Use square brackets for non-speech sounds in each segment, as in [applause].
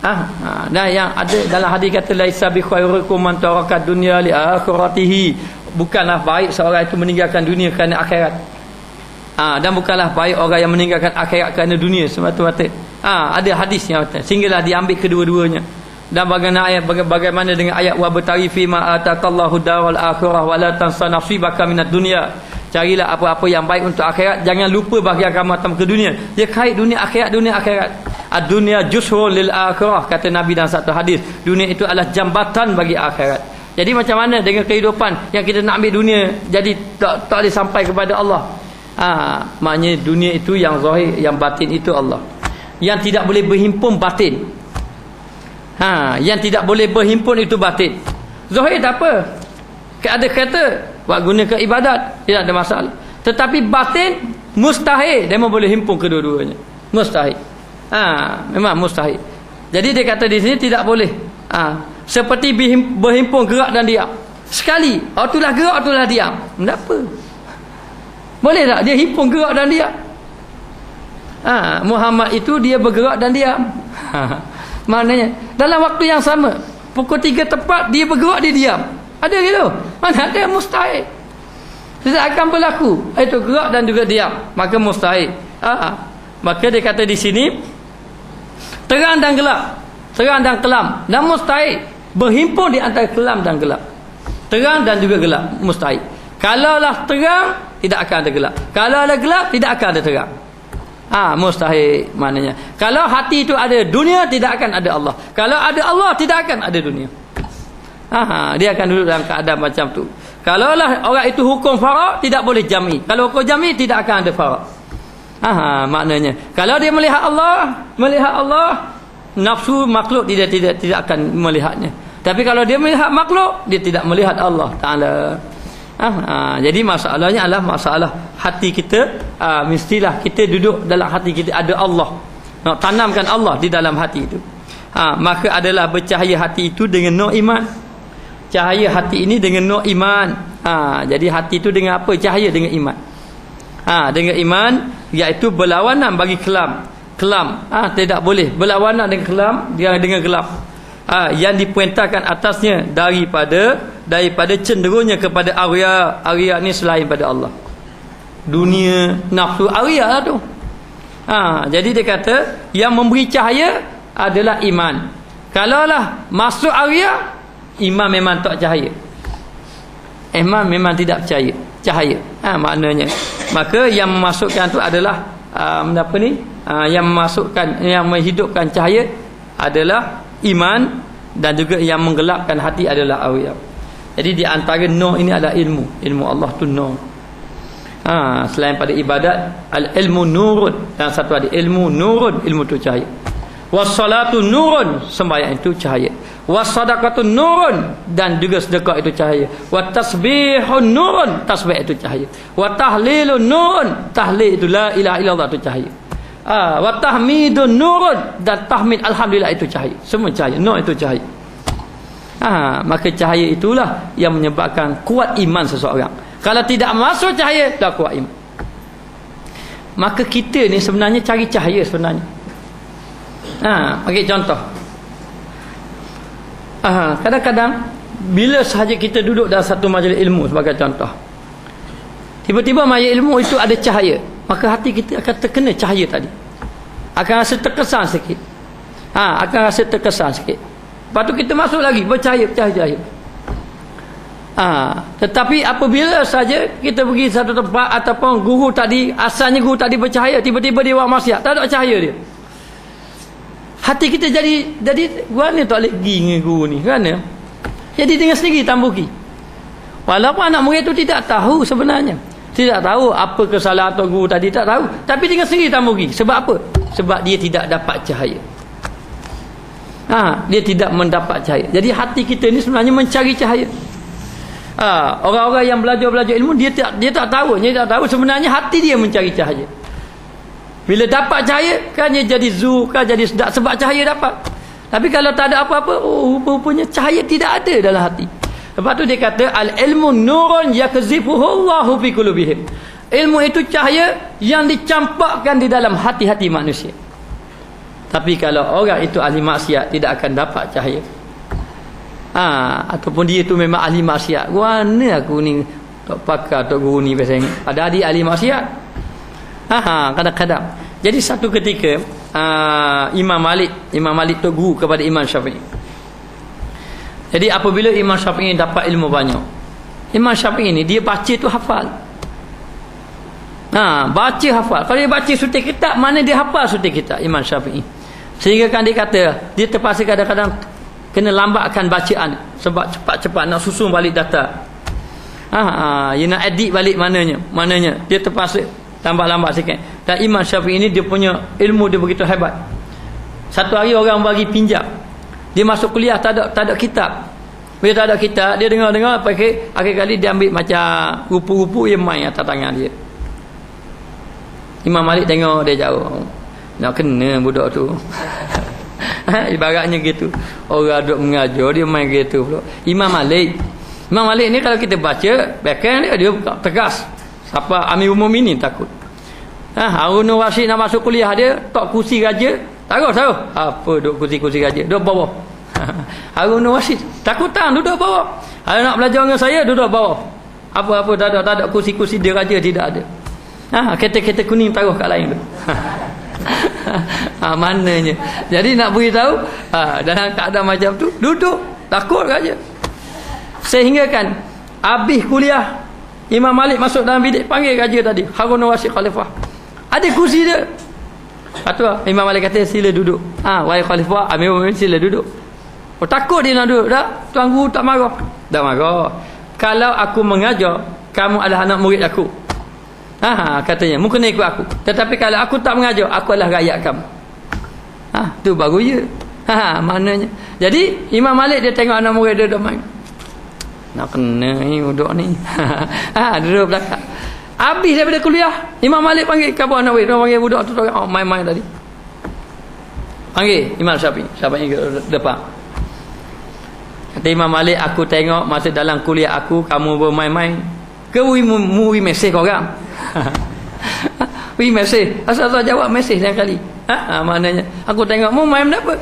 Ah, ha, dan yang ada dalam hadis kata laisa bi khairukum man taraka dunya li akhiratihi. Bukanlah baik seorang itu meninggalkan dunia kerana akhirat. Ah, dan bukanlah baik orang yang meninggalkan akhirat kerana dunia semata-mata. Ah, ada hadis yang kata sehinggalah diambil kedua-duanya. Dan bagaimana ayat bagaimana dengan ayat wa batarifi ma atakallahu daral akhirah wa la tansa nasibaka minad dunya. Carilah apa-apa yang baik untuk akhirat, jangan lupa bahagian kamu atas ke dunia. Dia kait dunia akhirat, dunia akhirat. Ad-dunya jusrun lil akhirah kata Nabi dalam satu hadis. Dunia itu adalah jambatan bagi akhirat. Jadi macam mana dengan kehidupan yang kita nak ambil dunia jadi tak tak boleh sampai kepada Allah. Ha, maknanya dunia itu yang zahir, yang batin itu Allah. Yang tidak boleh berhimpun batin. Ha, yang tidak boleh berhimpun itu batin. Zahir tak apa. Ada kata buat guna ke ibadat tidak ada masalah. Tetapi batin mustahil dia boleh himpun kedua-duanya. Mustahil. Ha, memang mustahil. Jadi dia kata di sini tidak boleh. Ha, seperti berhimpun gerak dan diam. Sekali, itulah gerak, itulah diam. Kenapa? Boleh tak dia himpun gerak dan diam? Ha, Muhammad itu dia bergerak dan diam. Ha, [laughs] maknanya dalam waktu yang sama, pukul tiga tepat dia bergerak dia diam. Ada gitu? Mana ada mustahil. Tidak akan berlaku. Itu gerak dan juga diam. Maka mustahil. Ha, maka dia kata di sini terang dan gelap. Terang dan kelam. Dan mustahil. Berhimpun di antara kelam dan gelap. Terang dan juga gelap. Mustahil. Kalaulah terang tidak akan ada gelap. Kalau ada gelap tidak akan ada terang. Ah ha, mustahil maknanya. Kalau hati itu ada dunia tidak akan ada Allah. Kalau ada Allah tidak akan ada dunia. Ha, ha dia akan duduk dalam keadaan macam tu. Kalaulah orang itu hukum farak tidak boleh jami. Kalau hukum jami tidak akan ada farak Aha, maknanya kalau dia melihat Allah, melihat Allah, nafsu makhluk tidak tidak tidak akan melihatnya. Tapi kalau dia melihat makhluk, dia tidak melihat Allah Taala. Aha, jadi masalahnya adalah masalah hati kita, aa, mestilah kita duduk dalam hati kita ada Allah. Nak tanamkan Allah di dalam hati itu. Ha, maka adalah bercahaya hati itu dengan no iman. Cahaya hati ini dengan no iman. Ha, jadi hati itu dengan apa? Cahaya dengan iman. Ha, dengan iman iaitu berlawanan bagi kelam. Kelam. Ah ha, tidak boleh. Berlawanan dengan kelam dia dengan gelap. Ha, yang diperintahkan atasnya daripada daripada cenderungnya kepada arya. Arya ni selain pada Allah. Dunia nafsu arya lah tu. Ha, jadi dia kata yang memberi cahaya adalah iman. Kalaulah masuk arya iman memang tak cahaya. Iman memang tidak percaya cahaya. Ha, maknanya. Maka yang memasukkan tu adalah um, apa ni? Uh, yang memasukkan yang menghidupkan cahaya adalah iman dan juga yang menggelapkan hati adalah awiyah jadi di antara nur ini adalah ilmu. Ilmu Allah tu nur ha, selain pada ibadat al ilmu nurun. Dan satu ada ilmu nurun ilmu tu cahaya. Wassalatu nurun sembahyang itu cahaya wasadaqatun nurun. Dan juga sedekah itu cahaya. Wa tasbihun nurun. Tasbih itu cahaya. Wa tahlilun nurun. Tahlil itu la ilaha illallah itu cahaya. Ah wa tahmidun nurun. Dan tahmid alhamdulillah itu cahaya. Semua cahaya. Nur itu cahaya. Ah maka cahaya itulah yang menyebabkan kuat iman seseorang. Kalau tidak masuk cahaya tak kuat iman. Maka kita ni sebenarnya cari cahaya sebenarnya. Ah bagi contoh kadang-kadang bila sahaja kita duduk dalam satu majlis ilmu sebagai contoh tiba-tiba majlis ilmu itu ada cahaya maka hati kita akan terkena cahaya tadi. Akan rasa terkesan sikit. Ha, akan rasa terkesan sikit. Lepas tu kita masuk lagi bercahaya bercahaya. Ha, tetapi apabila saja kita pergi satu tempat ataupun guru tadi asalnya guru tadi bercahaya tiba-tiba dia buat maksiat tak ada cahaya dia hati kita jadi jadi mana tak boleh pergi dengan guru ni kerana jadi dengan sendiri tambuki walaupun anak murid tu tidak tahu sebenarnya. Tidak tahu apa kesalahan atau guru tadi tak tahu. Tapi dengan sendiri tambuki sebab apa? Sebab dia tidak dapat cahaya. Ha, dia tidak mendapat cahaya. Jadi hati kita ni sebenarnya mencari cahaya. Ha, orang-orang yang belajar-belajar ilmu dia tak dia tak tahu. Dia tak tahu sebenarnya hati dia mencari cahaya bila dapat cahaya kan dia jadi zu kan jadi sedap sebab cahaya dapat. Tapi kalau tak ada apa-apa, oh rupanya cahaya tidak ada dalam hati. Lepas tu dia kata al ilmu nurun yakzifuhu Allahu fi qulubihim. Ilmu itu cahaya yang dicampakkan di dalam hati-hati manusia. Tapi kalau orang itu ahli maksiat tidak akan dapat cahaya. Ah, ha, ataupun dia tu memang ahli maksiat. Mana aku ni tok pakar tok guru ni. Ada adik ahli maksiat. Ha ha, kadang-kadang. Jadi satu ketika uh, Imam Malik, Imam Malik tu guru kepada Imam Syafi'i. Jadi apabila Imam Syafi'i dapat ilmu banyak. Imam Syafi'i ni dia baca tu hafal. Ha, baca hafal. Kalau dia baca suti kitab, mana dia hafal suti kitab Imam Syafi'i. Sehingga kan dia kata, dia terpaksa kadang-kadang kena lambatkan bacaan sebab cepat-cepat nak susun balik data ha, ha dia nak edit balik mananya mananya dia terpaksa lambat-lambat sikit. Dan Imam Syafi'i ini dia punya ilmu dia begitu hebat. Satu hari orang bagi pinjam. Dia masuk kuliah tak ada tak ada kitab. Bila tak ada kitab dia dengar-dengar pakai akhir kali dia ambil macam rupu-rupu yang main atas tangan dia. Imam Malik tengok dia jauh nak kena budak tu. [laughs] Ibaratnya gitu. Orang duk mengajar dia main gitu pula. Imam Malik. Imam Malik ni kalau kita baca backend dia dia tegas siapa Amir Umum ini takut? Ha, Harun Rasid nak masuk kuliah dia tak kursi raja taruh taruh. Apa duk kursi-kursi raja? Duduk bawah. [laughs] Harun Rasid takut tak duduk bawah. Kalau nak belajar dengan saya duduk bawah. Apa-apa tak ada tak ada kursi-kursi dia raja tidak ada. Ha, kereta-kereta kuning taruh kat lain tu [laughs] ha, mananya jadi nak beritahu ha, dalam keadaan macam tu duduk takut saja sehingga kan habis kuliah Imam Malik masuk dalam bilik panggil raja tadi Harun Rasid Khalifah ada kursi dia Kata lah, Imam Malik kata sila duduk ha, Wahai Khalifah Amir Mu'min sila duduk oh, Takut dia nak duduk dah Tuan Guru tak marah Tak marah Kalau aku mengajar Kamu adalah anak murid aku Ha, ha katanya, mu kena ikut aku. Tetapi kalau aku tak mengajar, aku adalah rakyat kamu. Ha, tu baru je. Ha, ha, maknanya. Jadi Imam Malik dia tengok anak murid dia duduk main. Nak kena ni duduk ni. ha, [laughs] duduk belakang. Habis daripada kuliah, Imam Malik panggil kabar anak dia panggil budak tu oh, main-main tadi. Panggil Imam Syafi'i, Syafi'i ke depan. Kata Imam Malik, aku tengok masa dalam kuliah aku kamu bermain-main. Ke mu mu mesej kau orang? Pergi [laughs] mesej Asal tak jawab mesej lain kali ha? ha? Maknanya Aku tengok Mu main apa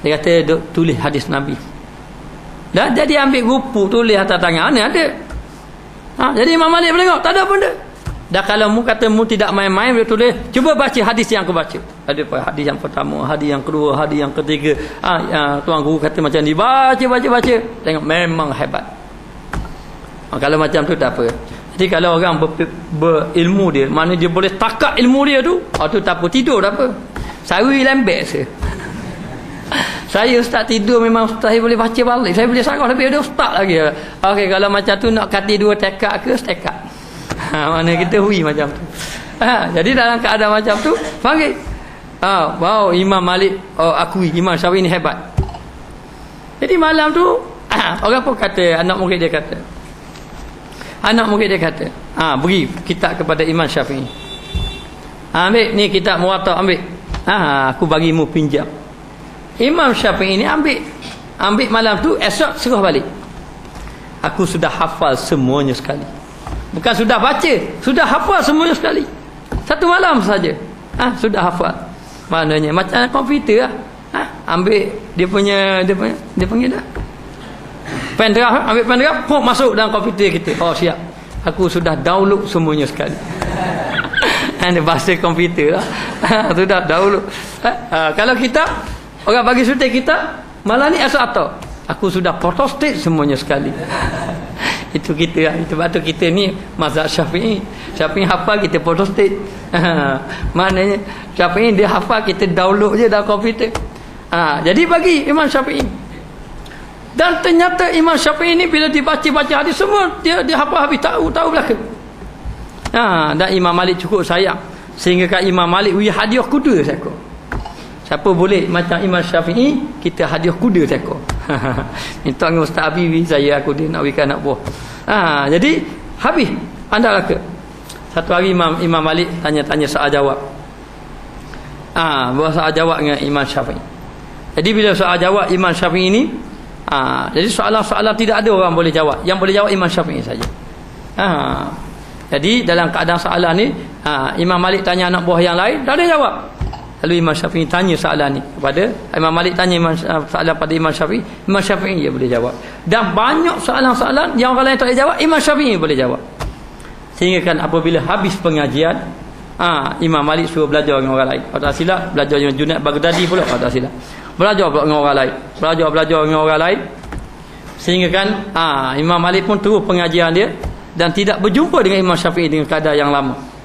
Dia kata duk, Tulis hadis Nabi Dah jadi ambil rupu Tulis atas tangan. Mana ada. Ha? Jadi Imam Malik tengok. Tak ada pun dia Dah kalau mu kata mu tidak main-main Dia tulis. Cuba baca hadis yang aku baca. Ada hadis yang pertama Hadis yang kedua Hadis yang ketiga. Ha, ha, Tuan guru kata macam ni. Baca baca baca. Tengok memang hebat. Ha, Kalau macam tu tak apa. Jadi kalau orang ber, berilmu dia, mana dia boleh takak ilmu dia tu, oh tu tak apa, tidur tak apa. Sari lembek saya. Saya ustaz tidur memang ustaz saya boleh baca balik. Saya boleh sarah tapi ada ustaz lagi. Okey, kalau macam tu nak kati dua tekak ke setekak. [laughs] Ha, mana kita hui macam tu. Ha, jadi dalam keadaan macam tu, panggil. Ha, wow, Imam Malik oh, akui Imam Syafi'i ni hebat. Jadi malam tu, ha, [coughs] orang pun kata, anak murid dia kata, anak murid dia kata ha, beri kitab kepada Imam Syafi'i ha, ambil ni kitab muwatta ambil ha, aku bagi mu pinjam Imam Syafi'i ni ambil ambil malam tu esok suruh balik. Aku sudah hafal semuanya sekali. Bukan sudah baca sudah hafal semuanya sekali. Satu malam saja. Ha, sudah hafal. Maknanya macam komputer lah. Ha, ambil dia punya dia punya dia panggil dah pen drive ambil pen drive pop masuk dalam komputer kita. Oh siap. Aku sudah download semuanya sekali. [laughs] Ini bahasa komputer lah. [laughs] Sudah download. Ha, kalau kita orang bagi sutik kita malah ni asal atau? Aku sudah photostate semuanya sekali. [laughs] Itu kita lah. Itu batu kita ni mazhab syafi'i. Syafi'i hafal kita photostate [laughs] maknanya syafi'i dia hafal kita download je dalam komputer. Ha, jadi bagi imam syafi'i. Dan ternyata Imam Syafi'i ini bila dibaca-baca hadis semua dia dia hafal habis tahu tahu belakang. Ha, dan Imam Malik cukup sayang. Sehingga kat Imam Malik wi hadiah kuda seekor. Siapa boleh macam Imam Syafi'i kita hadiah kuda seekor. [laughs] Minta dengan Ustaz Abi saya aku dia nak wikan nak buah. Ha, jadi habis anda laka. Satu hari Imam Imam Malik tanya-tanya soal jawab. Ah, ha, buat soal jawab dengan Imam Syafi'i. Jadi bila soal jawab Imam Syafi'i ini Ha, jadi soalan-soalan tidak ada orang boleh jawab. Yang boleh jawab Imam Syafi'i saja. Ha. Jadi dalam keadaan soalan ni, ha, Imam Malik tanya anak buah yang lain, tak ada jawab. Lalu Imam Syafi'i tanya soalan ni kepada Imam Malik tanya Imam soalan pada Imam Syafi'i, Imam Syafi'i dia boleh jawab. Dan banyak soalan-soalan yang orang lain tak boleh jawab, Imam Syafi'i boleh jawab. Sehingga kan apabila habis pengajian, ah ha, Imam Malik suruh belajar dengan orang lain. Kalau tak silap, belajar dengan Junaid Baghdadi pula kalau tak silap. Belajar pula dengan orang lain. Belajar belajar dengan orang lain. Sehingga kan ah ha, Imam Malik pun terus pengajian dia dan tidak berjumpa dengan Imam Syafi'i dengan keadaan yang lama.